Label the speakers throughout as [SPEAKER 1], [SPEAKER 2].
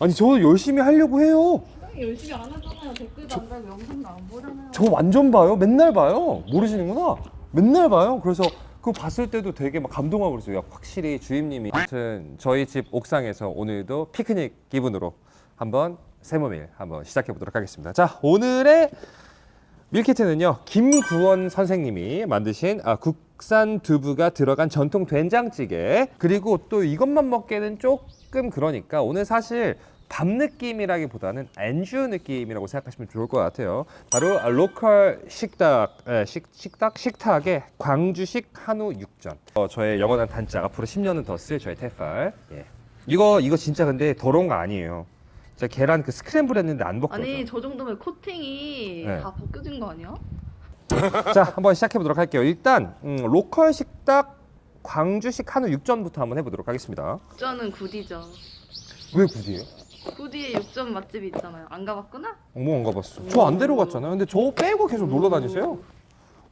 [SPEAKER 1] 아니 저 열심히 하려고 해요.
[SPEAKER 2] 열심히 안 하잖아요. 댓글도 안 달고 영상도 안 보잖아요.
[SPEAKER 1] 저 완전 봐요. 맨날 봐요. 모르시는구나. 맨날 봐요. 그래서 그거 봤을 때도 되게 막 감동하고 그랬어요. 야, 확실히 주임님이 아무튼 저희 집 옥상에서 오늘도 피크닉 기분으로 한번 세모밀 한번 시작해 보도록 하겠습니다. 자, 오늘의 밀키트는요. 김구원 선생님이 만드신 아, 국 산 두부가 들어간 전통 된장찌개 그리고 또 이것만 먹기에는 조금 그러니까 오늘 사실 밥 느낌이라기보다는 안주 느낌이라고 생각하시면 좋을 것 같아요. 바로 아, 로컬 식탁 에, 식, 식탁 식탁의 광주식 한우 육전. 어, 저의 영원한 단짝 앞으로 10년은 더 쓸 저의 태팔. 예. 이거 이거 진짜 근데 더러운 거 아니에요. 제가 계란 그 스크램블 했는데 안 벗겨져.
[SPEAKER 2] 아니 저 정도면 코팅이
[SPEAKER 1] 네.
[SPEAKER 2] 다 벗겨진 거 아니야?
[SPEAKER 1] 자, 한번 시작해 보도록 할게요. 일단 음, 로컬 식탁 광주식 한우 육전부터 한번 해보도록 하겠습니다.
[SPEAKER 2] 육전은 굿이죠.
[SPEAKER 1] 왜 굳이요?
[SPEAKER 2] 굿이 육전 맛집이 있잖아요. 안 가봤구나?
[SPEAKER 1] 어머 안 가봤어. 저 안 데려갔잖아요. 근데 저 빼고 계속 놀러 다니세요?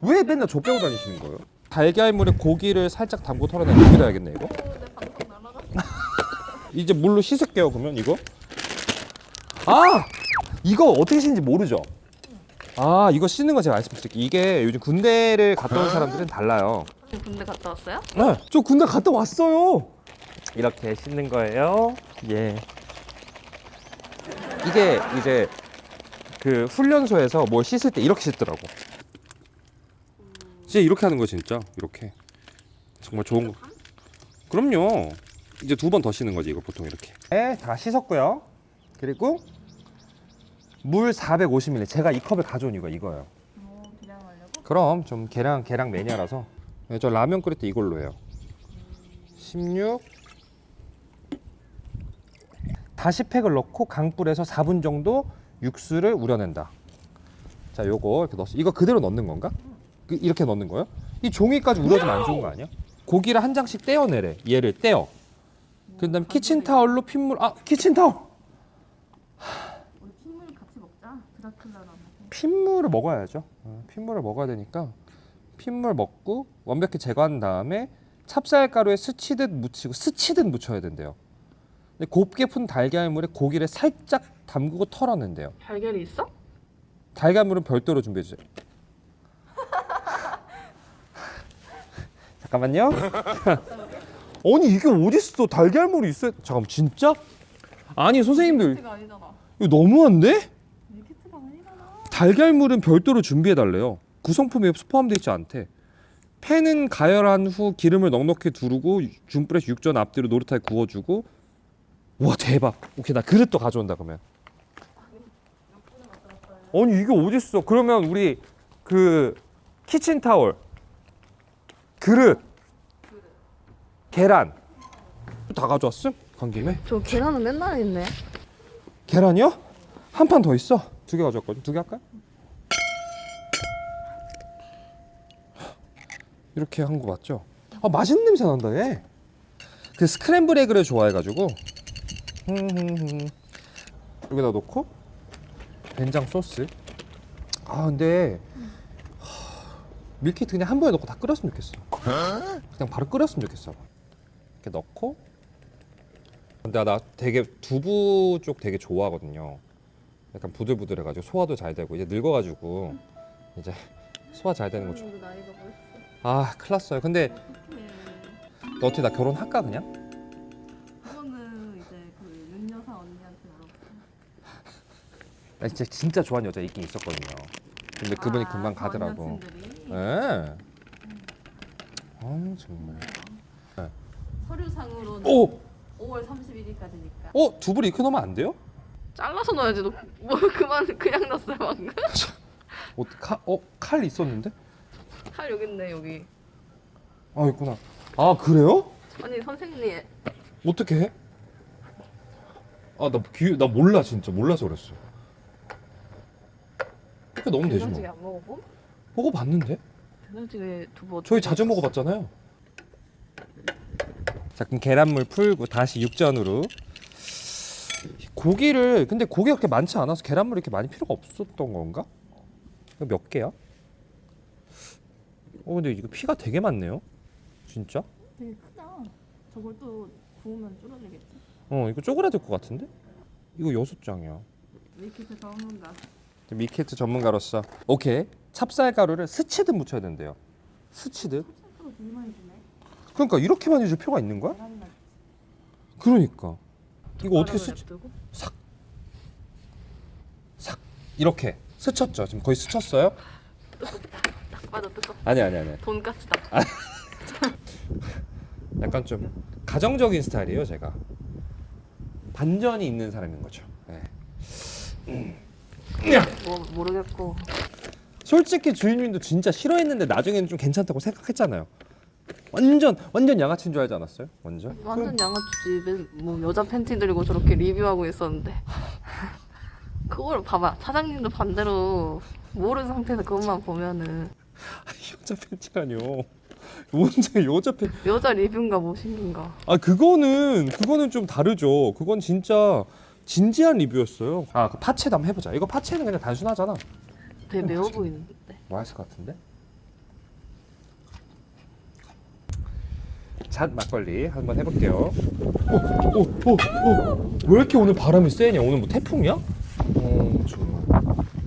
[SPEAKER 1] 왜 맨날 저 빼고 다니시는 거예요? 달걀물에 고기를 살짝 담고 털어내는 여기다 야겠네 이거.
[SPEAKER 2] 내 방송 날아갔어.
[SPEAKER 1] 이제 물로 씻을게요 그러면 이거. 아 이거 어떻게 씻는지 모르죠? 아 이거 씻는 거 제가 말씀드릴게요. 이게 요즘 군대를 갔다 온 사람들은 달라요.
[SPEAKER 2] 군대 갔다 왔어요?
[SPEAKER 1] 네, 저 군대 갔다 왔어요. 이렇게 씻는 거예요. 예. 이게 이제 그 훈련소에서 뭘 씻을 때 이렇게 씻더라고. 진짜 이렇게 하는 거 진짜 이렇게 정말 좋은 거. 그럼요. 이제 두 번 더 씻는 거지 이거 보통 이렇게. 네, 다 씻었고요. 그리고 물 450ml. 제가 이 컵을 가져온 이유가 이거예요.
[SPEAKER 2] 어, 하려고?
[SPEAKER 1] 그럼 좀 계량 계량 매니아라서 네, 저 라면 끓일 때 이걸로 해요. 16 다시 팩을 넣고 강불에서 4분 정도 육수를 우려낸다. 자, 요거 이렇게 넣었어. 이거 그대로 넣는 건가? 그- 이렇게 넣는 거요? 이 종이까지 우려지면 안 좋은 거 아니야? 고기를 한 장씩 떼어내래. 얘를 떼어. 그다음에 키친 타월로 핏물 아 키친 타월
[SPEAKER 2] 우리 핏물 같이 먹자. 드라큘라라면.
[SPEAKER 1] 핏물을 먹어야죠. 어, 핏물을 먹어야 되니까 핏물 먹고 완벽히 제거한 다음에 찹쌀가루에 스치듯 묻히고 스치듯 묻혀야 된대요. 근데 곱게 푼 달걀물에 고기를 살짝 담그고 털어낸대요.
[SPEAKER 2] 달걀이 있어?
[SPEAKER 1] 달걀물은 별도로 준비해 주세요. 잠깐만요. 아니 이게 어디 있어? 달걀물이 있어? 잠깐 진짜? 아니 선생님들. 이거 너무한데? 달걀물은 별도로 준비해 달래요. 구성품에 포함되어 있지 않대. 팬은 가열한 후 기름을 넉넉히 두르고 중불에 육전 앞뒤로 노릇하게 구워주고 와 대박. 오케이 나 그릇도 가져온다 그러면. 아니 이게 어딨어? 그러면 우리 그 키친 타월, 그릇, 계란 다 가져왔음? 간 김에
[SPEAKER 2] 저 계란은 맨날 있네.
[SPEAKER 1] 계란이요? 한 판 더 있어. 두 개 가져왔거든. 두 개 할까요? 이렇게 한 거 맞죠? 아 맛있는 냄새 난다 얘. 그 스크램블 에그를 좋아해가지고. 여기다 놓고 된장 소스. 아 근데 하, 밀키트 그냥 한 번에 넣고 다 끓였으면 좋겠어. 그냥 바로 끓였으면 좋겠어. 이렇게 넣고 근데 나 되게 두부 쪽 되게 좋아하거든요. 약간 부들부들해가지고 소화도 잘 되고 이제 늙어가지고 이제 소화 잘 되는 거 좋아.
[SPEAKER 2] 음, 나이가 벌써.
[SPEAKER 1] 아 큰일 났어요. 근데 너 어떻게 나 결혼할까 그냥?
[SPEAKER 2] 그거는 이제 그 윤여사 언니한테 물어봐.
[SPEAKER 1] 나 진짜 진짜 좋아하는 여자 있긴 있었거든요. 근데 그분이 금방 가더라고. 예. 아 정말.
[SPEAKER 2] 서류상으로는
[SPEAKER 1] 오,
[SPEAKER 2] 5월 31일까지니까.
[SPEAKER 1] 어 이렇게 넣으면 안 돼요?
[SPEAKER 2] 잘라서 넣어야지. 너, 뭐 그만 그냥 넣었어요 방금?
[SPEAKER 1] 어, 칼, 어, 칼 있었는데?
[SPEAKER 2] 칼 여기 있네 여기.
[SPEAKER 1] 아 있구나. 아 그래요?
[SPEAKER 2] 아니 선생님
[SPEAKER 1] 어떻게 해? 아나 기, 나 몰라 진짜 몰라서 그랬어. 이렇게 넣으면 되지
[SPEAKER 2] 된장찌개
[SPEAKER 1] 뭐.
[SPEAKER 2] 안 먹어보?
[SPEAKER 1] 먹어봤는데?
[SPEAKER 2] 된장찌개 두부
[SPEAKER 1] 저희 자주 먹어봤잖아요. 자 그럼 계란물 풀고 다시 육전으로 고기를 근데 고기가 그렇게 많지 않아서 계란물이 이렇게 많이 필요가 없었던 건가? 이거 몇 개야? 어 근데 이거 피가 되게 많네요. 진짜?
[SPEAKER 2] 되게 크다. 저걸 또 구우면 줄어들겠지.
[SPEAKER 1] 어 이거 쪼그라들 것 같은데? 이거 여섯 장이야.
[SPEAKER 2] 밀키트 전문가.
[SPEAKER 1] 밀키트 전문가로서 오케이 찹쌀 가루를 스치듯 묻혀야 된대요. 스치듯.
[SPEAKER 2] 또 되게 많이 주네.
[SPEAKER 1] 그러니까 이렇게 많이 줄 필요가 있는 거야? 그러니까 이거 어떻게 스치
[SPEAKER 2] 냅두고?
[SPEAKER 1] 삭 이렇게 스쳤죠. 지금 거의 스쳤어요?
[SPEAKER 2] 딱 맞아 뜯어.
[SPEAKER 1] 아니 아니 아니.
[SPEAKER 2] 돈가스다.
[SPEAKER 1] 약간 좀 가정적인 스타일이에요, 제가. 반전이 있는 사람인 거죠. 네.
[SPEAKER 2] 뭐 모르겠고.
[SPEAKER 1] 솔직히 주인님도 진짜 싫어했는데 나중에는 좀 괜찮다고 생각했잖아요. 완전 완전 양아치인 줄 알지 않았어요? 완전?
[SPEAKER 2] 완전 양아치지. 맨- 뭐 여자 팬티 들고 저렇게 리뷰하고 있었는데. 그걸 봐봐. 사장님도 반대로 모르는 상태에서 그것만 보면은
[SPEAKER 1] 여자 팬티라뇨. 언제 여자 팬?
[SPEAKER 2] 여자 리뷰인가 뭐 신긴가.
[SPEAKER 1] 아 그거는 그거는 좀 다르죠. 그건 진짜 진지한 리뷰였어요. 아, 그 파채도 한번 해보자. 이거 파채는 그냥 단순하잖아.
[SPEAKER 2] 되게 매워 보이는데.
[SPEAKER 1] 맛있을 것 같은데? 잣 막걸리 한번 해볼게요. 오, 오, 오, 오. 왜 이렇게 오늘 바람이 세냐? 오늘 뭐 태풍이야? 어.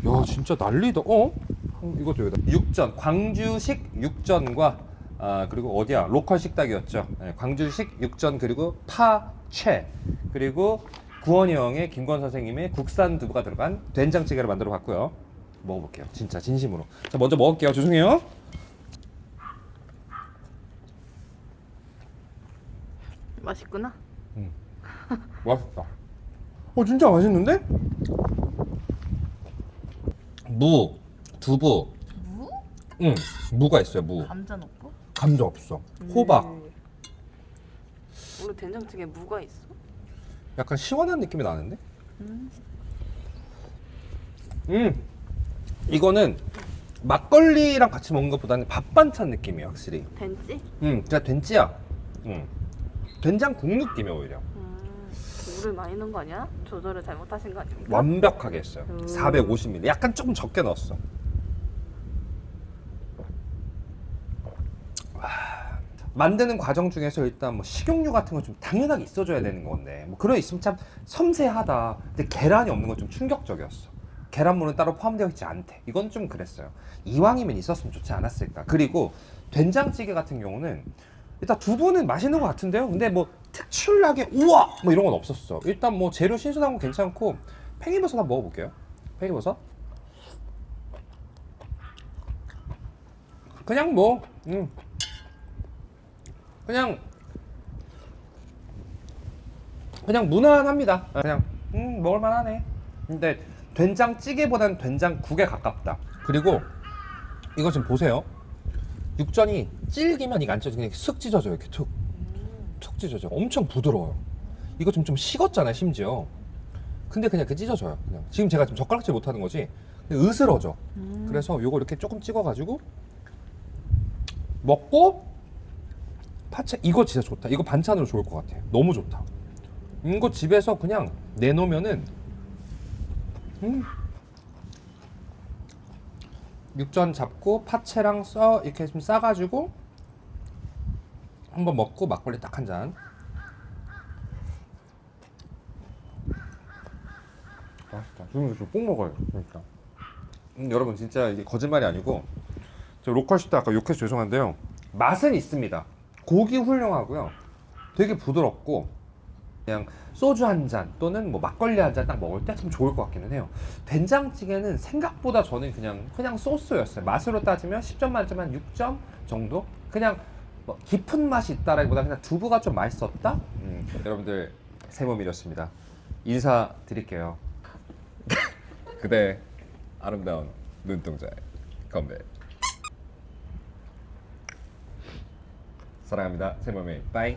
[SPEAKER 1] 야, 진짜 난리다. 어? 어, 이것도 여기다. 육전, 광주식 육전과 아 그리고 어디야? 로컬 식당이었죠. 네, 광주식 육전 그리고 파 채 그리고 구원이 형의 김권 선생님의 국산 두부가 들어간 된장찌개를 만들어 봤고요. 먹어볼게요. 진짜 진심으로. 자 먼저 먹을게요. 죄송해요.
[SPEAKER 2] 맛있구나.
[SPEAKER 1] 맛있다. 어 진짜 맛있는데? 무, 두부.
[SPEAKER 2] 무?
[SPEAKER 1] 응, 무가 있어요. 무.
[SPEAKER 2] 감자 넣고?
[SPEAKER 1] 감자 없어. 호박.
[SPEAKER 2] 음. 원래 된장찌개 무가 있어?
[SPEAKER 1] 약간 시원한 느낌이 나는데?
[SPEAKER 2] 음.
[SPEAKER 1] 음. 이거는 막걸리랑 같이 먹는 것보다는 밥 반찬 느낌이야 확실히.
[SPEAKER 2] 된찌?
[SPEAKER 1] 음, 진짜 된찌야. 음. 된장국 느낌이야 오히려.
[SPEAKER 2] 음. 물을 많이 넣은 거 아니야? 조절을 잘못하신 거 아닙니까?
[SPEAKER 1] 완벽하게 했어요.
[SPEAKER 2] 음.
[SPEAKER 1] 450ml. 약간 조금 적게 넣었어. 와, 만드는 과정 중에서 일단 뭐 식용유 같은 건 좀 당연하게 있어줘야 되는 건데 뭐 그런 거 있으면 참 섬세하다. 근데 계란이 없는 건 좀 충격적이었어. 계란물은 따로 포함되어 있지 않대. 이건 좀 그랬어요. 이왕이면 있었으면 좋지 않았을까. 그리고 된장찌개 같은 경우는 일단 두부는 맛있는 것 같은데요. 근데 뭐 특출나게 우와 뭐 이런 건 없었어. 일단 뭐 재료 신선한 건 괜찮고 팽이버섯 한번 먹어볼게요. 팽이버섯. 그냥 뭐, 음. 그냥 그냥 무난합니다. 그냥 음 먹을만하네. 근데 된장찌개보다는 된장국에 가깝다. 그리고 이거 지금 보세요. 육전이 질기면 이게 안 찢어져 그냥 슥 찢어져요. 이렇게 툭. 툭 찢어져. 엄청 부드러워요. 이거 좀좀 식었잖아요, 심지어. 근데 그냥 그 찢어져요. 그냥 지금 제가 지금 젓가락질 못하는 거지. 으스러져.
[SPEAKER 2] 음.
[SPEAKER 1] 그래서 요거 이렇게 조금 찍어가지고 먹고 파채 이거 진짜 좋다. 이거 반찬으로 좋을 것 같아. 너무 좋다. 이거 집에서 그냥 내놓으면은 음. 육전 잡고 파채랑 써 이렇게 좀 싸가지고 한번 먹고 막걸리 딱 한 잔. 맛있다. 지금 좀꼭 먹어요. 그러니까. 음, 여러분 진짜 이게 거짓말이 아니고 저 로컬 식당 아까 욕해서 죄송한데요. 맛은 있습니다. 고기 훌륭하고요. 되게 부드럽고 그냥 소주 한 잔 또는 뭐 막걸리 한 잔 딱 먹을 때참 좋을 것 같기는 해요. 된장찌개는 생각보다 저는 그냥 그냥 소스였어요. 맛으로 따지면 10점 만점 한 6점 정도? 그냥 뭐 깊은 맛이 있다라기보다 그냥 두부가 좀 맛있었다? 음, 여러분들 세모밀이었습니다. 인사 드릴게요. 그대 아름다운 눈동자에 건배. 사랑합니다. 세모밀. 빠이.